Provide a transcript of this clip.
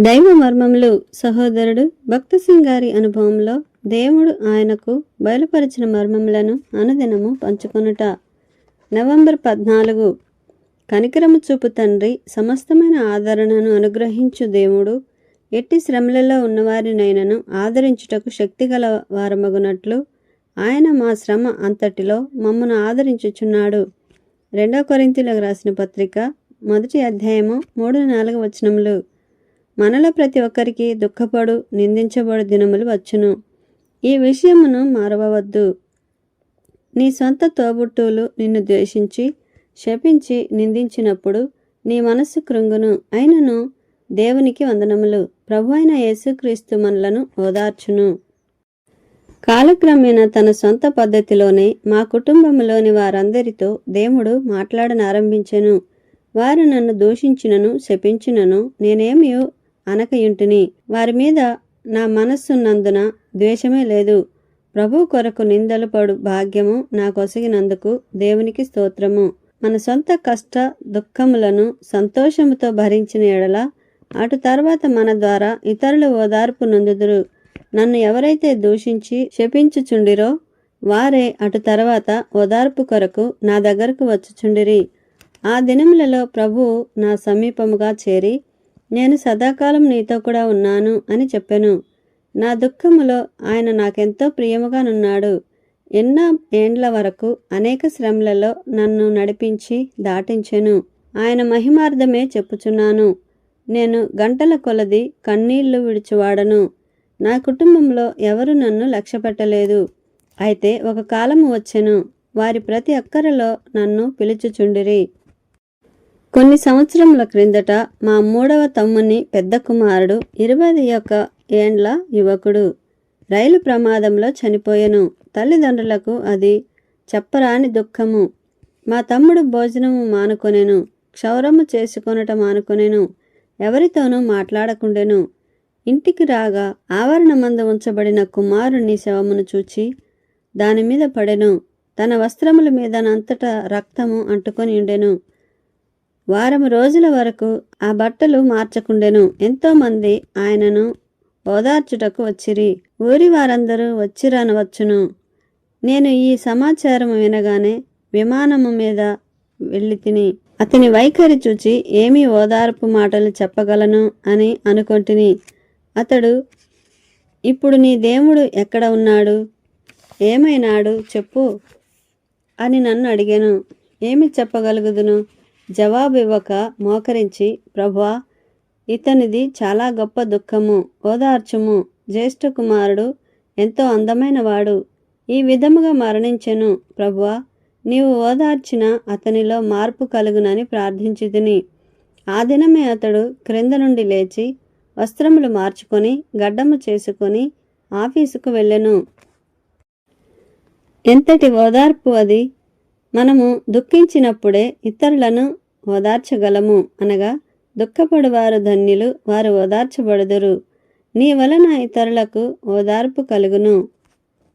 దైవ మర్మములు సహోదరుడు భక్త సింగారి అనుభవంలో దేవుడు ఆయనకు బయలుపరిచిన మర్మములను అనుదినము పంచుకొనుట. నవంబర్ పద్నాలుగు. కనికరము చూపు తండ్రి సమస్తమైన ఆదరణను అనుగ్రహించు దేవుడు. ఎట్టి శ్రమలలో ఉన్నవారినైనను ఆదరించుటకు శక్తిగల వారమగునట్లు ఆయన మా శ్రమ అంతటిలో మమ్మను ఆదరించుచున్నాడు. రెండవ కొరింతీలకు రాసిన పత్రిక మొదటి అధ్యాయము మూడు నాలుగు వచనములు. మనలో ప్రతి ఒక్కరికి దుఃఖపడు నిందించబడు దినములు వచ్చును. ఈ విషయమును మారవద్దు నీ సొంత తోబుట్టువులు నిన్ను ద్వేషించి శపించి నిందించినప్పుడు నీ మనస్సు కృంగును. అయినను దేవునికి వందనములు. ప్రభు అయిన యేసుక్రీస్తు మనలను ఓదార్చును. కాలక్రమేణా తన సొంత పద్ధతిలోనే మా కుటుంబంలోని వారందరితో దేవుడు మాట్లాడనారంభించెను. వారు నన్ను దూషించినను శపించినను. నేనేమి అనకయుంటిని. వారి మీద నా మనస్సున్నందున ద్వేషమే లేదు. ప్రభు కొరకు నిందలు పడు భాగ్యము నాకొసగినందుకు దేవునికి స్తోత్రము. మన సొంత కష్ట దుఃఖములను సంతోషముతో భరించిన ఎడల అటు తర్వాత మన ద్వారా ఇతరులు ఓదార్పు నందుదురు. నన్ను ఎవరైతే దూషించి శపించుచుండిరో వారే అటు తర్వాత ఓదార్పు కొరకు నా దగ్గరకు వచ్చుచుండిరి. ఆ దినములలో ప్రభువు నా సమీపముగా చేరి నేను సదాకాలం నీతో కూడా ఉన్నాను అని చెప్పాను. నా దుఃఖములో ఆయన నాకెంతో ప్రియముగానున్నాడు ఎన్నో ఏండ్ల వరకు అనేక శ్రమలలో నన్ను నడిపించి దాటించెను. ఆయన మహిమార్థమే చెప్పుచున్నాను. నేను గంటల కొలది కన్నీళ్ళు విడిచివాడను. నా కుటుంబంలో ఎవరు నన్ను లక్ష్యపెట్టలేదు. అయితే ఒక కాలము వచ్చెను. వారి ప్రతి అక్కరలో నన్ను పిలుచుచుండిరి. కొన్ని సంవత్సరముల క్రిందట మా మూడవ తమ్ముని పెద్ద కుమారుడు ఇరవై యొక్క ఏండ్ల యువకుడు. రైలు ప్రమాదంలో చనిపోయెను. తల్లిదండ్రులకు అది చెప్పరాని దుఃఖము. మా తమ్ముడు భోజనము మానుకొనెను. క్షౌరము చేసుకొనట మానుకొనెను. ఎవరితోనూ మాట్లాడకుండెను. ఇంటికి రాగా ఆవరణమందు ఉంచబడిన కుమారుని శవమును చూచి దాని మీద పడెను. తన వస్త్రముల మీదనంతటా రక్తము అంటుకొని ఉండెను. వారం రోజుల వరకు ఆ బట్టలు మార్చకుండెను. ఎంతోమంది ఆయనను ఓదార్చుటకు వచ్చిరి. ఊరి వారందరూ వచ్చిరనవచ్చును. నేను ఈ సమాచారం వినగానే విమానము మీద వెళ్ళి తిని అతని వైఖరి చూచి ఏమి ఓదార్పు మాటలు చెప్పగలను అని అనుకొంటిని. అతడు ఇప్పుడు నీ దేవుడు ఎక్కడ ఉన్నాడు? ఏమైనాడు? చెప్పు అని నన్ను అడిగాను. ఏమి చెప్పగలుగుదును? జవాబు ఇవ్వక మోకరించి ప్రభువా ఇతనిది చాలా గొప్ప దుఃఖము ఓదార్చుము. జ్యేష్ఠ కుమారుడు ఎంతో అందమైన వాడు. ఈ విధముగా మరణించెను ప్రభువా నీవు ఓదార్చిన అతనిలో మార్పు కలుగునని ప్రార్థించితిని ఆ దినమే అతడు క్రింద నుండి లేచి వస్త్రములు మార్చుకొని గడ్డము చేసుకొని ఆఫీసుకు వెళ్ళెను. ఎంతటి ఓదార్పు అది! మనము దుఃఖించినప్పుడే ఇతరులను ఓదార్చగలము అనగా దుఃఖపడువారు ధన్యులు వారు ఓదార్చబడుదురు. నీ వలన ఇతరులకు ఓదార్పు కలుగును.